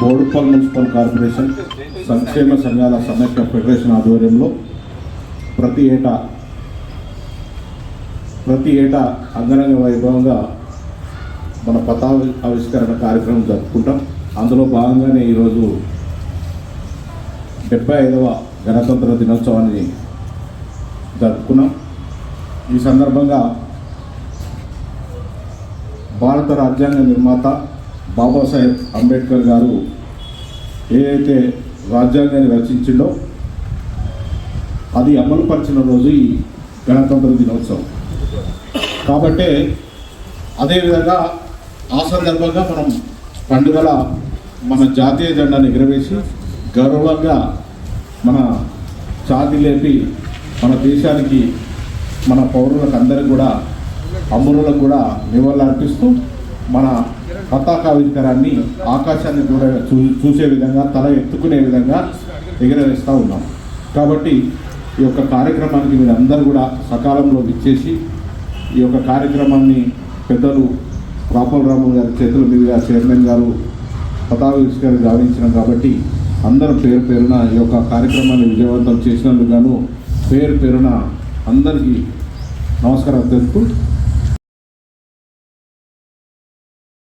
Boduppal municipal corporation సంక్షేమ సంఘాల సమైక్య ఫెడరేషన్ ఆధ్వర్యంలో ప్రతి ఏటా ప్రతి ఏటా అంగరంగ వైభవంగా మన పతా ఆవిష్కరణ కార్యక్రమం జరుపుకుంటాం. అందులో భాగంగానే ఈరోజు డెబ్బై ఐదవ గణతంత్ర దినోత్సవాన్ని జరుపుకున్నాం. ఈ సందర్భంగా భారత రాజ్యాంగ నిర్మాత బాబాసాహెబ్ అంబేద్కర్ గారు ఏదైతే రాజ్యాంగాన్ని రచించిండో అది అమలుపరిచిన రోజు ఈ గణతంత్ర దినోత్సవం. కాబట్టి అదేవిధంగా ఆ సందర్భంగా మనం పండుగల మన జాతీయ జెండాను ఎగురవేసి గౌరవంగా మన ఛాతి లేపి మన దేశానికి మన పౌరులకు అందరికి కూడా అమరులకు కూడా నివాళులు అర్పిస్తూ మన పతాకావిష్కారాన్ని ఆకాశాన్ని కూడా చూ చూసే విధంగా తల ఎత్తుకునే విధంగా ఎగరవేస్తూ ఉన్నాం. కాబట్టి ఈ యొక్క కార్యక్రమానికి మీరు అందరూ కూడా సకాలంలో విచ్చేసి ఈ యొక్క కార్యక్రమాన్ని పెద్దలు రాపల రాము గారి చేతుల మీదుగా చైర్మన్ గారు పతాకావిష్కారం గమనించినాం కాబట్టి అందరూ పేరు పేరున ఈ యొక్క కార్యక్రమాన్ని విజయవంతం చేసినందుకు గాను పేరు పేరున అందరికీ నమస్కారం తెలుపుతూ